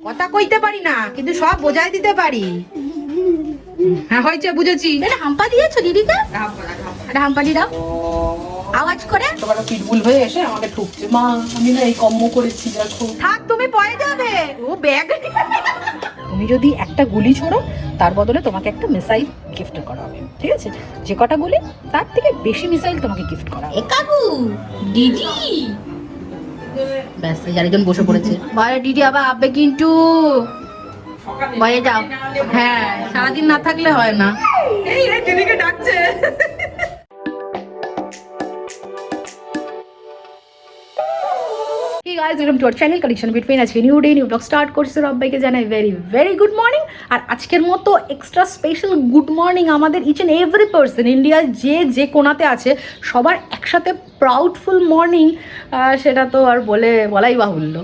কথা কইতে পারি না কিন্তু সব বোঝাই দিতে পারি। হ্যাঁ হয়েছে বুঝেছি। এটা হাম্পা দিয়েছ দিদিকে? এটা হাম্পা দিয়ে দাও। আওয়াজ করে। তোমার পিটবুল হয়ে এসে আমাকে ঠুকছে। মা আমি না এই কম্ম করেছি দেখো। থাক তুমি পয়ে যাবে। ও ব্যাগ। তুমি যদি একটা গুলি ছোড়ো তার বদলে তোমাকে একটা মিসাইল গিফট করা হবে ঠিক আছে? যে কটা গুলি তার থেকে বেশি মিসাইল তোমাকে গিফট করা হবে কাকু দিদি। ব্যাস এই আরেকজন বসে পড়েছে। ভয়ে দিদি আবার আবে কিন্তু। ভয়ে যাও। হ্যাঁ সারাদিন না থাকলে হয় না। এই রে দিদিকে ডাকছে। Hey guys welcome to our channel connection between আজকে new day new blog start করছে সবাইকে জানাই ভেরি ভেরি গুড মর্নিং আর আজকের মতো এক্সট্রা স্পেশাল গুড মর্নিং আমাদের ইচ অ্যান্ড এভরি পার্সন ইন্ডিয়ার যে যে কোনাতে আছে, সবার একসাথে প্রাউডফুল মর্নিং সেটা তো আর বলে বলাই বাহুল্য।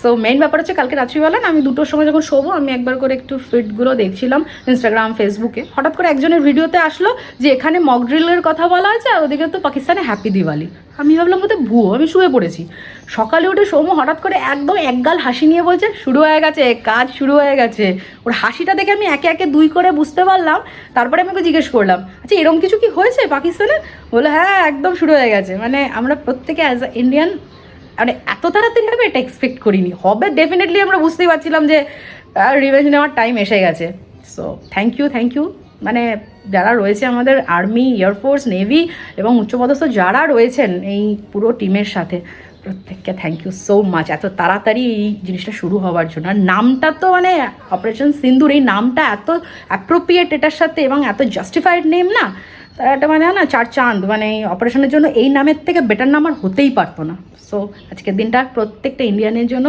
সো মেন ব্যাপার হচ্ছে কালকে রাত্রিবেলা না আমি দুটোর সময় যখন শোবো, আমি একবার করে একটু ফিটগুলো দেখছিলাম ইনস্টাগ্রাম ফেসবুকে হঠাৎ করে একজনের ভিডিওতে আসলো যে এখানে মক ড্রিলের কথা বলা আছে আর ওদিকে তো পাকিস্তানে হ্যাপি দিওয়ালি। আমি ভাবলাম বোধহয় ভুয়ো, আমি শুয়ে পড়েছি। সকালে উঠে সৌম্য হঠাৎ করে একদম একগাল হাসি নিয়ে বলছে, শুরু হয়ে গেছে, কাজ শুরু হয়ে গেছে। ওর হাসিটা দেখে আমি একে একে দুই করে বুঝতে পারলাম। তারপরে আমি ওকে জিজ্ঞেস করলাম আচ্ছা এরকম কিছু কি হয়েছে পাকিস্তানে? বলে হ্যাঁ একদম শুরু হয়ে গেছে। মানে আমরা প্রত্যেকে অ্যাজ আ ইন্ডিয়ান মানে এত তাড়াতাড়ি হবে এটা এক্সপেক্ট করিনি। হবে ডেফিনেটলি আমরা বুঝতেই পারছিলাম যে রিভেঞ্জ নেওয়ার টাইম এসে গেছে। So thank you thank you মানে যারা রয়েছে আমাদের আর্মি এয়ারফোর্স নেভি এবং উচ্চপদস্থ যারা রয়েছেন এই পুরো টিমের সাথে, প্রত্যেককে থ্যাংক ইউ সো মাচ এত তাড়াতাড়ি এই জিনিসটা শুরু হওয়ার জন্য। আর নামটা তো মানে অপারেশন সিন্দুর, এই নামটা এত অ্যাপ্রোপ্রিয়েট এটার সাথে এবং এত জাস্টিফাইড নেম না। তার একটা মানে না, চার চাঁদ মানে এই অপারেশনের জন্য এই নামের থেকে বেটার নাম আর হতেই পারতো না। সো আজকের দিনটা প্রত্যেকটা ইন্ডিয়ানের জন্য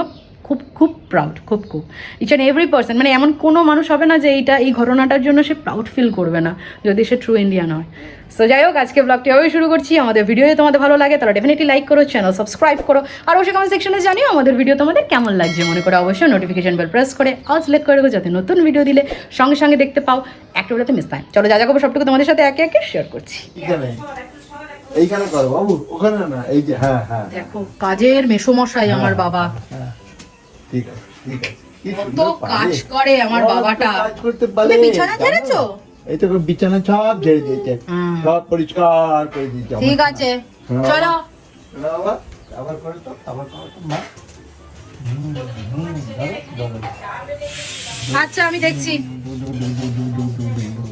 খুব খুব প্রাউড খুব খুব। ইচ অ্যান্ড এভরি পার্সন মানে এমন কোনো মানুষ হবে না যে এইটা এই ঘটনাটার জন্য সে প্রাউড ফিল করবে না যদি সে ট্রু ইন্ডিয়ান হয়। সো যাই হোক আজকে ব্লগটি এভাবেই শুরু করছি। আমাদের ভিডিও তোমাদের ভালো লাগে তাহলে ডেফিনেটলি লাইক করো চ্যানেল সাবস্ক্রাইব করো। আর অবশ্যই কমেন্ট সেকশনে জানিও আমাদের ভিডিও তোমাদের কেমন লাগছে। মনে করো অবশ্যই নোটিফিকেশন বেল প্রেস করে অল সিলেক্ট করে দেবো যাতে নতুন ভিডিও দিলে সঙ্গে সঙ্গে দেখতে পাও। একটা যাতে মিস হয় চলো যা যা করব সবটুকু তোমাদের সাথে একে একে শেয়ার করছি। এইখানে। করো বাবু। ওখানে না এই যে হ্যাঁ হ্যাঁ। দেখো কাজের মেসোমশাই আমার বাবা। হ্যাঁ ঠিক আছে ঠিক আছে। কত কাজ করে আমার বাবাটা। কাজ করতে পারে। তুমি বিছানা ঝেড়েছো? এই তো বিছানা সব ঝেড়ে দিয়েছে। সব পরিষ্কার করে দিয়েছে ঠিক আছে। হ্যাঁ। চলো বাবা আবার করে তো আবার করো তো মা। হুম, হুম, ধরো, ধরো। আচ্ছা আমি দেখছি।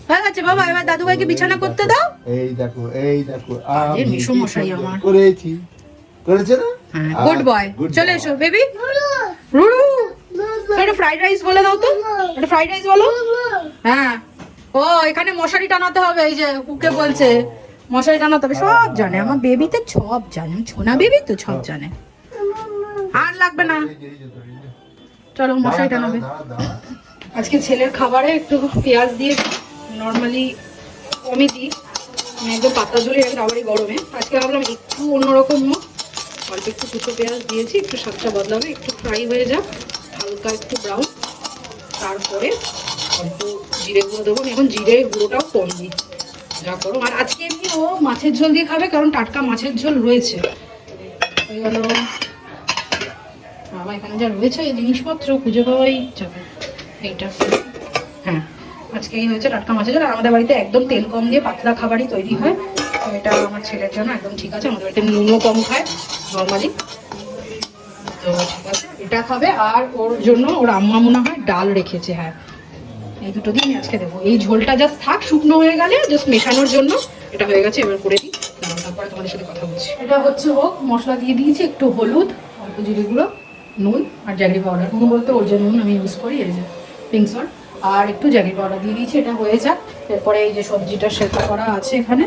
হয়ে গেছে বাবা এবার দাদু ভাইকে বিছানা করতে দাও। এই দেখো এই দেখো আমি আমার। করেছি। করেছে না? গুড বয় চলে এসো বেবি রুরু এটা ফ্রাইড রাইস বলে দাও তো। এটা ফ্রাইড রাইস বলো। হ্যাঁ। ও, এখানে মশারি টানাতে হবে, এই যে কুকে বলছে। মশারি টানাতে হবে। সব জানে। আমার বেবি তো সব জানে। ছোনা বেবি তো সব জানে। আর লাগবে না। চলো, মশারি টানাবে। আজকে ছেলের খাবারে একটু পেঁয়াজ দিয়ে নর্মালি কমই দিই। একদম পাতা ঝুলি একদম আবারই গরমে। আজকে ভাবলাম একটু অন্যরকম হোক। অল্প একটু কুচো পেঁয়াজ দিয়েছি, একটু স্বাদটা বদলাবে, একটু ফ্রাই হয়ে যাক, হালকা একটু ব্রাউন তারপরে অল্প জিরে গুঁড়ো দেবো এখন জিরে গুঁড়োটাও কম দিই। যা করো। আর আজকে এমনি ও মাছের ঝোল দিয়ে খাবে? কারণ টাটকা মাছের ঝোল রয়েছে। হয়ে গেল। বাবা, এখানে যা রয়েছে জিনিসপত্র খুঁজে পাওয়াই যাবে। এইটা। হ্যাঁ আজকে এই হয়েছে টাটকা মাছের ঝোল। আর আমাদের বাড়িতে একদম তেল কম দিয়ে পাতলা খাবারই তৈরি হয়। এটা আমার ছেলের জন্য একদম ঠিক আছে, আমাদের বাড়িতে নুনও কম খায়, নর্মালি। তো ঠিক আছে, এটা খাবে, আর ওর জন্য ওর আম্মা মনে হয় ডাল রেখেছে হ্যাঁ। এই দুটো দিন আজকে দেবো। এই ঝোলটা জাস্ট থাক, শুকনো হয়ে গেলে জাস্ট মেশানোর জন্য এটা হয়ে গেছে, এবার করে দিই। তারপরে তোমাদের সাথে কথা বলছি। এটা হচ্ছে হোক, মশলা দিয়ে দিয়েছি একটু হলুদ, অল্প জিরে গুঁড়ো, নুন আর জ্যাগরি পাউডার। নুন বলতে ওর যে নুন আমি ইউজ করি, এই যে পিঙ্ক সল্ট আর একটু জ্যাগরি পাউডার দিয়ে দিয়েছি, এটা হয়ে যাক। এরপরে এই যে সবজিটা সেদ্ধ করা আছে এখানে।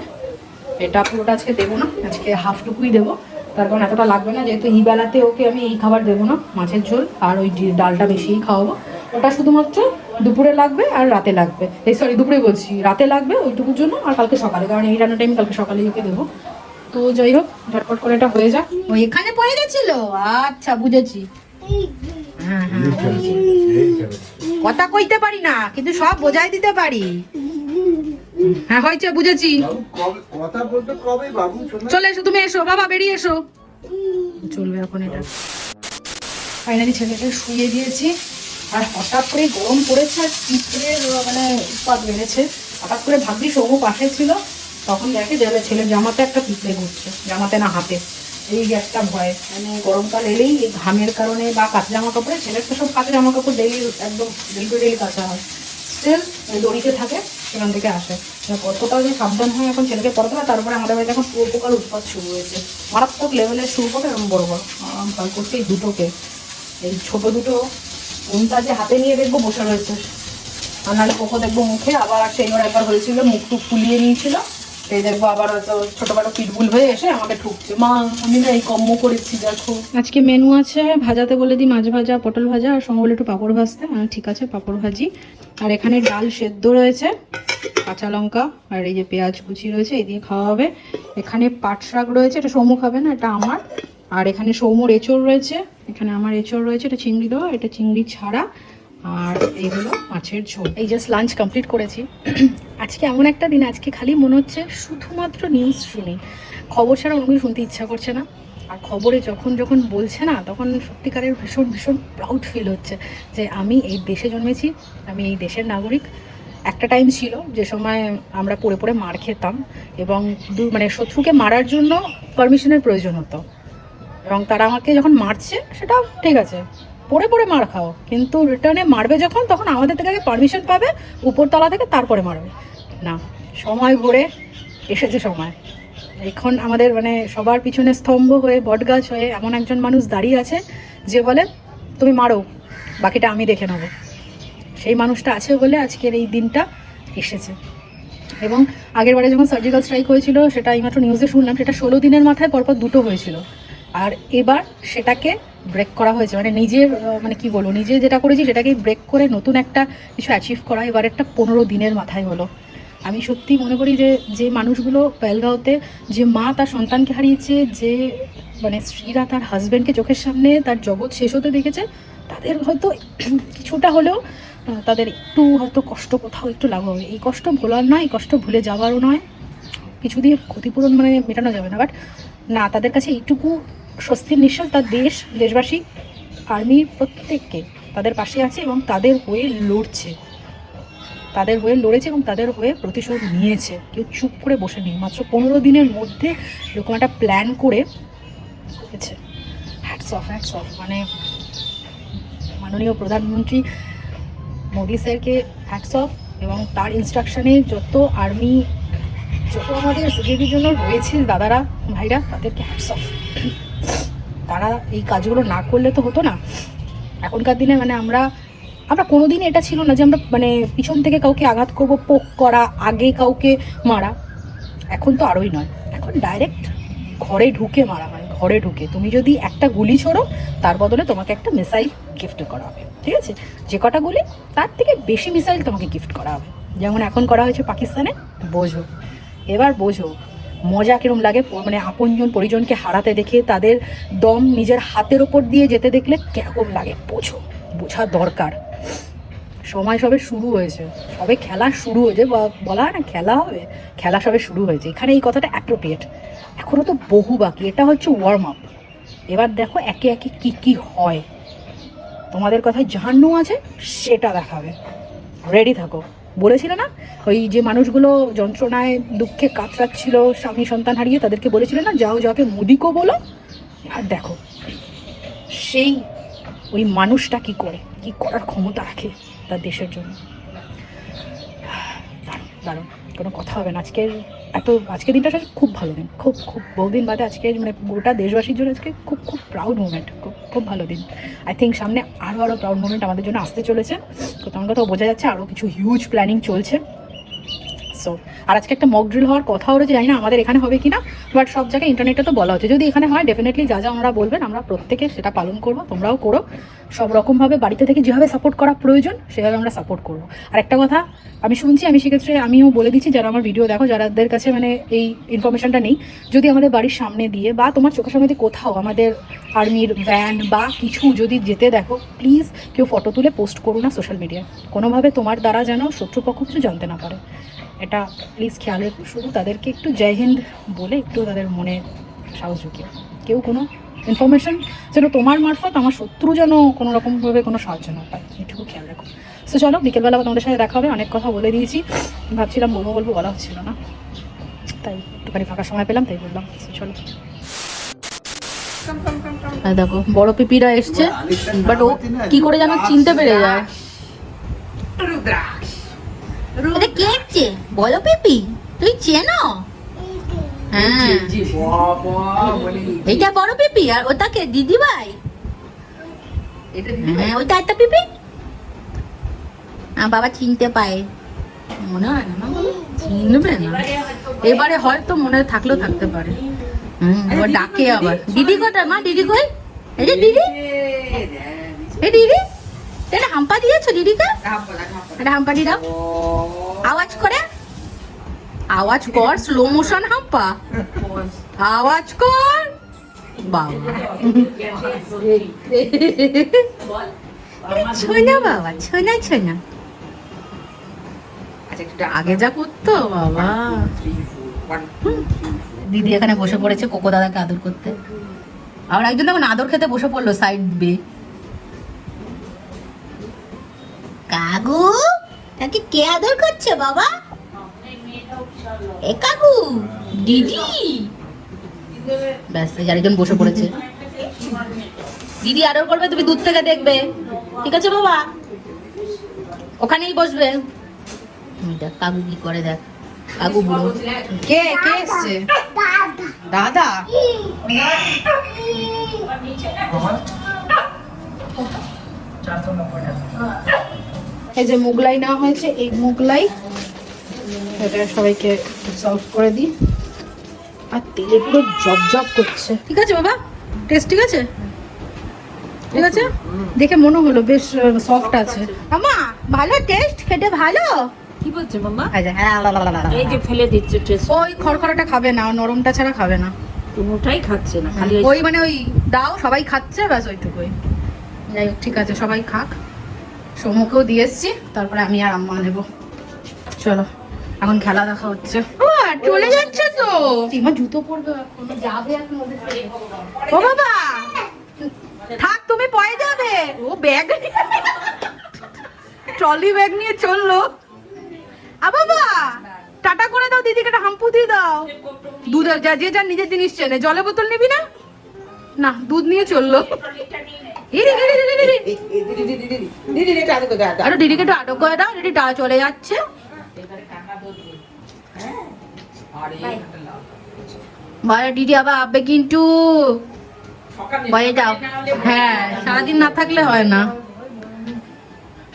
এটা পুরোটা আজকে দেবো না আজকে হাফটুকুই দেবো। তার কারণ এতটা লাগবে না যেহেতু এই বেলাতে ওকে আমি এই খাবার দেবো না মাছের ঝোল আর ওই ডালটা বেশিই খাওয়াবো। ওটা শুধুমাত্র দুপুরে লাগবে আর রাতে লাগবে। এই সরি দুপুরে বলছি রাতে লাগবে ওইটুকুর জন্য আর কালকে সকালে কারণ এই রান্নাটা আমি কালকে সকালেই ওকে দেবো। তো যাই হোক ঝটপট করে এটা হয়ে যাক। ও এখানে পড়ে গেছিল? আচ্ছা বুঝেছি। হ্যাঁ হ্যাঁ এইখানে। কথা কইতে পারি না কিন্তু সব বোঝাই দিতে পারি। হ্যাঁ হয়েছে বুঝেছি। কথা বলতে কবে বাবু? চলে এসো তুমি এসো বাবা বেরিয়ে এসো। চলবে এখন এটা। ফাইনালি ছেলেকে শুয়ে দিয়েছি আর হঠাৎ করে গরম পড়েছে আর পিঁপড়ের মানে উৎপাত বেড়েছে। হঠাৎ করে ভাগ্যি সৌম পাশে ছিল তখন দেখে যাবে ছেলের জামাতে একটা পিঁপড়ে ঘুরছে জামাতে না হাতে। এই একটা ভয়। মানে গরমকাল এলেই ঘামের কারণে বা কাঁচা জামা কাপড়ে ছেলের তো সব কাঁচা জামা কাপড় ডেলি একদম ডেলি টু ডেলি কাঁচা হয়। স্টিল দড়িতে থাকে, সেখান থেকে আসে। কতটা যে সাবধান হয় এখন ছেলেকে পড়াতে হয়, তারপরে আমাদের বাড়িতে এখন পোকার উৎপাত শুরু হয়েছে। মারাত্মক লেভেলের শুরু করে এরকম বড় বড়। ভয় করছে এই দুটোকে। এই ছোট দুটো কোনটা যে হাতে নিয়ে দেখব বসে রয়েছে। আর নাহলে পোকো দেখব মুখে, আবার সেইবার একবার হয়েছিল, মুখ টুক ফুলিয়ে নিয়েছিল। এই দেখব আবার হয়তো ছোটখাটো পিটবুল হয়ে এসে আমাকে ঠুকছে। মা, আমি না এই কম্ম করেছি, দেখো। আজকে মেনু আছে, ভাজাতে বলে দিই মাছ ভাজা, পটল ভাজা, আর সঙ্গে একটু পাঁপড় ভাজতে। ঠিক আছে, পাঁপড় ভাজি। আর এখানে ডাল সেদ্ধ রয়েছে, কাঁচা লঙ্কা, আর এই যে পেঁয়াজ কুচি রয়েছে, এই দিয়ে খাওয়া হবে। এখানে পাট শাক রয়েছে, এটা সৌম্য খাবে না, এটা আমার। আর এখানে সৌম্যর এঁচড় রয়েছে, এখানে আমার এঁচড় রয়েছে, এটা চিংড়ি দেওয়া, এটা চিংড়ি ছাড়া। আর এই হলো মাছের ঝোল। এই জাস্ট লাঞ্চ কমপ্লিট করেছি। আজকে এমন একটা দিন, আজকে খালি মনে হচ্ছে শুধুমাত্র নিউজ শুনি। খবর ছাড়া অন্য শুনতে ইচ্ছা করছে না। আর খবরে যখন যখন বলছে না, তখন সত্যিকারের ভীষণ ভীষণ প্রাউড ফিল হচ্ছে যে আমি এই দেশে জন্মেছি, আমি এই দেশের নাগরিক। একটা টাইম ছিল যে সময় আমরা পড়ে পড়ে মার খেতাম এবং দু- মানে শত্রুকে মারার জন্য পারমিশনের প্রয়োজন হতো। এবং তারা আমাকে যখন মারছে সেটা ঠিক আছে। পড়ে পড়ে মার খাও। কিন্তু রিটার্নে মারবে যখন, তখন আমাদের থেকে আগে পারমিশন পাবে, উপরতলা থেকে তারপরে মারবে। না, সময় ঘুরে এসেছে সময়। এখন আমাদের মানে সবার পিছনে স্তম্ভ হয়ে, বটগাছ হয়ে এমন একজন মানুষ দাঁড়িয়ে আছে, যে বলে, তুমি মারো, বাকিটা আমি দেখে নেব। সেই মানুষটা আছে বলে আজকের এই দিনটা এসেছে। এবং আগের বারে যখন সার্জিক্যাল স্ট্রাইক হয়েছিল, সেটা এইমাত্র নিউজে শুনলাম, সেটা ষোলো দিনের মাথায় পরপর দুটো হয়েছিল। আর এবার সেটাকে ব্রেক করা হয়েছে। মানে নিজের মানে কি বলব, নিজে যেটা করেছি সেটাকেই ব্রেক করে নতুন একটা কিছু অ্যাচিভ করা এবার একটা পনেরো দিনের মাথায় হলো। আমি সত্যি মনে করি যে যে মানুষগুলো পেলগাঁওতে, যে মা তার সন্তানকে হারিয়েছে, যে মানে স্ত্রীরা তার হাজব্যান্ডকে চোখের সামনে তার জগৎ শেষ হতে দেখেছে, তাদের হয়তো কিছুটা হলেও তাদের একটু হয়তো কষ্ট কোথাও একটু লাভ হবে। এই কষ্ট ভোলার নয়, এই কষ্ট ভুলে যাওয়ারও নয়। কিছু দিয়ে ক্ষতিপূরণ মানে মেটানো যাবে না বাট না, তাদের কাছে এইটুকু স্বস্তির নিঃশ্বাস তার দেশ, দেশবাসী আর্মির প্রত্যেককে তাদের পাশে আছে এবং তাদের হয়ে লড়ছে। তাদের হয়ে লড়েছে এবং তাদের হয়ে প্রতিশোধ নিয়েছে। কেউ চুপ করে বসে নেই। মাত্র পনেরো দিনের মধ্যে এরকম একটা প্ল্যান করে করেছে। হ্যাটস অফ হ্যাটস অফ মানে মাননীয় প্রধানমন্ত্রী মোদি স্যারকে হ্যাটস অফ এবং তার ইনস্ট্রাকশনে যত আর্মি, যত আমাদের সিকিউরিটির জন্য রয়েছে, দাদারা, ভাইরা, তাদেরকে হ্যাটস অফ তারা এই কাজগুলো না করলে তো হতো না। এখনকার দিনে মানে আমরা আমরা কোনোদিন এটা ছিল না যে আমরা মানে পিছন থেকে কাউকে আঘাত করব, পোক করা, আগে কাউকে মারা। এখন তো আরোই নয়। এখন ডাইরেক্ট ঘরে ঢুকে মারা হয়, ঘরে ঢুকে। তুমি যদি একটা গুলি ছোড়ো, তার বদলে তোমাকে একটা মিসাইল গিফট করা হবে। ঠিক আছে? যে কটা গুলি, তার থেকে বেশি মিসাইল তোমাকে গিফট করা হবে। যেমন এখন করা হয়েছে পাকিস্তানে, বোঝো। এবার বোঝো মজা কিরম লাগে? মানে আপনজন পরিজনকে হারাতে দেখে তাদের দম নিজের হাতের ওপর দিয়ে যেতে দেখলে কীরকম লাগে? বোঝো, বোঝা দরকার। সময় সবে শুরু হয়েছে। সবে খেলা শুরু হয়েছে। বলা হয় না, খেলা হবে? খেলা সবে শুরু হয়েছে। এখানে এই কথাটা অ্যাপ্রোপ্রিয়েট এখনও তো বহু বাকি। এটা হচ্ছে ওয়ার্ম আপ এবার দেখো একে একে কি কি হয়। তোমাদের কথায় জাহান্নু আছে, সেটা দেখাবে। রেডি থাকো। বলেছিল না? ওই যে মানুষগুলো যন্ত্রণায় দুঃখে কাতরাচ্ছিল, স্বামী সন্তান হারিয়ে তাদেরকে বলেছিল না, যাও যাকে মুদিকো বলো, আর দেখো, সেই ওই মানুষটা কি করে? কি করার ক্ষমতা রাখে তার দেশের জন্য? দারুণ দারুণ, কোনো কথা হবে না আজকের এত, আজকের দিনটা খুব ভালো দিন। খুব খুব, বহুদিন বাদে আজকে মানে গোটা দেশবাসীর জন্য আজকে খুব খুব প্রাউড মুভমেন্ট খুব খুব ভালো দিন। আই থিঙ্ক সামনে আরও আরও প্রাউড মুমেন্ট আমাদের জন্য আসতে চলেছে। তো তোমার কথাও বোঝা যাচ্ছে আরও কিছু হিউজ প্ল্যানিং চলছে। সো আর আজকে একটা মক ড্রিল হওয়ার কথাও রয়েছে জানি না আমাদের এখানে হবে কিনা বাট সব জায়গায় ইন্টারনেটে তো বলা হচ্ছে। যদি এখানে হয় ডেফিনেটলি যা যা আমরা বলবেন, আমরা প্রত্যেকে সেটা পালন করব, তোমরাও করো। সব রকমভাবে বাড়িতে থেকে যেভাবে সাপোর্ট করা প্রয়োজন, সেভাবে আমরা সাপোর্ট করব। আর একটা কথা, আমি শুনছি, আমি সেক্ষেত্রে আমিও বলে দিচ্ছি, যারা আমার ভিডিও দেখো, যারাদের কাছে মানে এই ইনফরমেশনটা নেই, যদি আমাদের বাড়ির সামনে দিয়ে বা তোমার চোখের সামনে কোথাও আমাদের আর্মির ভ্যান বা কিছু যদি যেতে দেখো প্লিজ কেউ ফটো তুলে পোস্ট করো না সোশ্যাল মিডিয়ায় কোনোভাবে তোমার দ্বারা যেন শত্রুপক্ষ কিছু জানতে না পারে। এটা প্লিজ খেয়াল রেখো। শুধু তাদেরকে একটু জয় হিন্দ বলে একটু তাদের মনে সাহস ঢুকিয়ে কেউ কোনো ইনফরমেশন যেন তোমার মারফত আমার শত্রু যেন কোনো রকমভাবে কোনো সাহায্য না পায়। এটুকু খেয়াল রাখো। তো চলো বিকেলবেলা তোমাদের সাথে দেখা হবে। অনেক কথা বলে দিয়েছি। ভাবছিলাম বলব বলব বলা হচ্ছিল না। তাই একটুখানি ফাঁকা সময় পেলাম তাই বললাম। চলো। আর দেখো বড় পিপিরা এসছে বাট ও কি করে যেন চিনতে পেরে যায়। এটা কে এসছে বলো পিপি তুই চেনো? হ্যাঁ। এইটা বড় পিপি আর ওটাকে দিদি ভাই হ্যাঁ ওইটা একটা পিপি আমার বাবা চিনতে পায়। মনে হয় না না? চিনবে না। এবারে হয়তো মনে থাকলেও থাকতে পারে। হুম ডাকে আবার। দিদি কোথায় মা? দিদি কই? এই যে দিদি। এই দিদি। এটা হাম্পা দিয়েছ দিদিকে? এটা হাম্পা দি দাও। আওয়াজ করে। আওয়াজ কর স্লো মোশন হাম্পা। আওয়াজ কর। বাবা। ছোনা বাবা ছোনা ছোনা। আগে যা করতো বাবা। দিদি এখানে বসে পড়েছে কোকো দাদাকে আদর করতে। আবার একজন দেখুন আদর খেতে বসে পড়ল সাইড বে কাকু তাকে কে আদর করছে বাবা? এ কাকু, দিদি। ব্যাস, এই আরেকজন বসে পড়েছে। দিদি আদর করবে, তুমি দূর থেকে দেখবে। ঠিক আছে বাবা? ওখানেই বসবে। দেখ, কাকু কি করে দেখ। কাকু বুড়ো কে কে এসছে? দাদা? এই যে মোগলাই নেওয়া হয়েছে এই মোগলাই এটা সবাইকে সার্ভ করে দিই। আর তেলে পুরো জব জব করছে। ঠিক আছে বাবা টেস্ট ঠিক আছে? ঠিক আছে? দেখে মনে হলো বেশ সফট আছে। আমা ভালো টেস্ট খেতে ভালো? কি বলছে মাম্মা এই যে, হ্যাঁ। এই যে ফেলে দিচ্ছে টেস্ট ওই খড়খড়াটা খাবে না নরমটা ছাড়া খাবে না। কোনোটাই খাচ্ছে না খালি ওই ওই মানে ওই দাও সবাই খাচ্ছে ব্যাস ওইটুকুই। যাই হোক ঠিক আছে সবাই খাক। সমুকেও দিয়ে এসছি তারপরে আমি আর আম্মা নেব। চলো এখন খেলা দেখা হচ্ছে। চলে যাচ্ছে তো। টিমা জুতো পরবে যাবে এখন ও বাবা থাক তুমি পয়ে যাবে। ও ব্যাগ ট্রলি ব্যাগ নিয়ে চলল। আ বাবা টাটা করে দাও দিদিকে একটা হাম্পু দিয়ে দাও। দুধ আর যা যে যার নিজের জিনিস চেনে। জলের বোতল নিবি না? না দুধ নিয়ে চলল। দিদিকে একটু আটক করে দাও দিদি টা- চলে যাচ্ছে বলে দিদি আবার আবে কিন্তু বলে দাও হ্যাঁ সারাদিন না থাকলে হয় না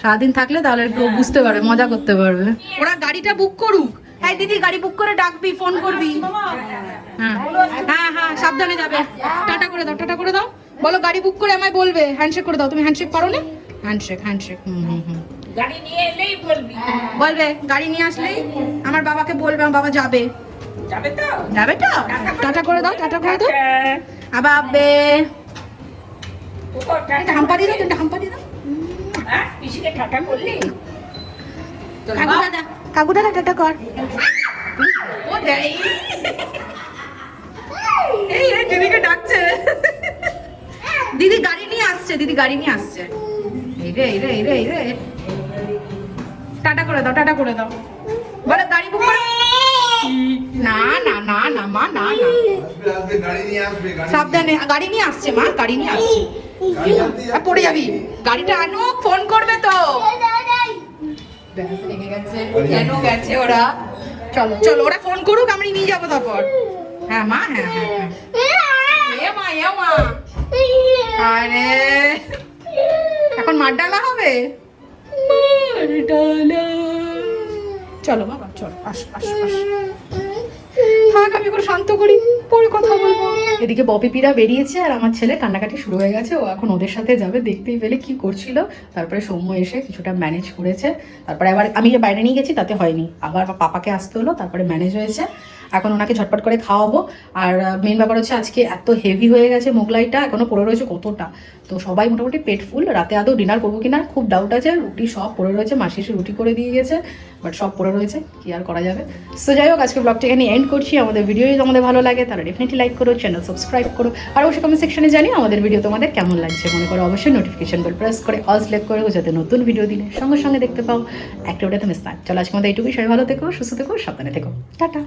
সারাদিন থাকলে তাহলে একটু বুঝতে পারবে মজা করতে পারবে ওরা গাড়িটা বুক করুক হ্যাঁ দিদি গাড়ি বুক করে ডাকবি ফোন করবি হ্যাঁ হ্যাঁ হ্যাঁ সাবধানে যাবে টাটা করে দাও টাটা করে দাও বলো গাড়ি বুক করে আমায় বলবে। হ্যান্ডশেক করে দাও। তুমি হ্যান্ডশেক করো না? Handshake handshake hmm hmm hmm. গাড়ি নিয়ে এলেই বলবি। বলবে গাড়ি নিয়ে আসলেই আমার বাবাকে বলবে আমার বাবা যাবে। যাবে তো? যাবে তো? টাটা করে দাও টাটা করে দাও। আবার আবে একটা হাম্পা দিয়ে দাও তিনটা হাম্পা দিয়ে দাও। হ্যাঁ পিসিকে টাটা করলি? কাকু দাদা কাকু দাদা টাটা কর। ও দেয় এই এই দিদিকে ডাকছে। দিদি গাড়ি নিয়ে আসছে দিদি গাড়ি নিয়ে আসছে। এই রে এই রে এই রে এই রে। টাটা করে দাও টাটা করে দাও। বলো গাড়ি বুক করে না না না না মা না না। সাবধানে গাড়ি নিয়ে আসছে মা গাড়ি নিয়ে আসছে। পড়ে যাবি। গাড়িটা আনো ফোন করবে তো। কেন গেছে ওরা? চলো চলো ওরা ফোন করুক আমি নিয়ে যাব তারপর। হ্যাঁ মা হ্যাঁ হ্যাঁ হ্যাঁ। আরে। এখন মার ডালা হবে? চলো বাবা চলো আস আস আস। থাক আমি করে শান্ত করি পরে কথা বলব। এদিকে বপিপিরা বেরিয়েছে আর আমার ছেলে কান্নাকাটি শুরু হয়ে গেছে। ও এখন ওদের সাথে যাবে দেখতেই পেলে কি করছিল। তারপরে সৌম্য এসে কিছুটা ম্যানেজ করেছে। তারপরে আবার আমি যে বাইরে নিয়ে গেছি তাতে হয়নি। আবার পাপাকে আসতে হলো তারপরে ম্যানেজ হয়েছে। এখন ওনাকে ঝটপট করে খাওয়াবো। আর মেন ব্যাপার হচ্ছে আজকে এত হেভি হয়ে গেছে মোগলাইটা এখনও পড়ে রয়েছে কতটা? তো সবাই মোটামুটি পেট ফুল রাতে আদৌ ডিনার করব কিনা খুব ডাউট আছে, রুটি সব পড়ে রয়েছে, মাসি এসে রুটি করে দিয়ে গেছে। বাট সব পড়ে রয়েছে, কি আর করা যাবে? সো যাই হোক, আজকে ব্লগটা এখানে এন্ড করছি। আমাদের ভিডিও যদি তোমাদের ভালো লাগে, তাহলে ডেফিনেটলি লাইক করো চ্যানেল সাবস্ক্রাইব করো। আর অবশ্যই কমেন্ট সেকশনে জানিও আমাদের ভিডিও তোমাদের কেমন লাগছে। মনে করো অবশ্যই নোটিফিকেশন বেল প্রেস করে অল সিলেক্ট করে যাতে নতুন ভিডিও দিলে সঙ্গে সঙ্গে দেখতে পাও। একটা ওটা তুমি না। চলো আজকে আমাদের এইটুকুই। সবাই ভালো থেকো, সুস্থ থেকো, সাবধানে থেকো। টাটা।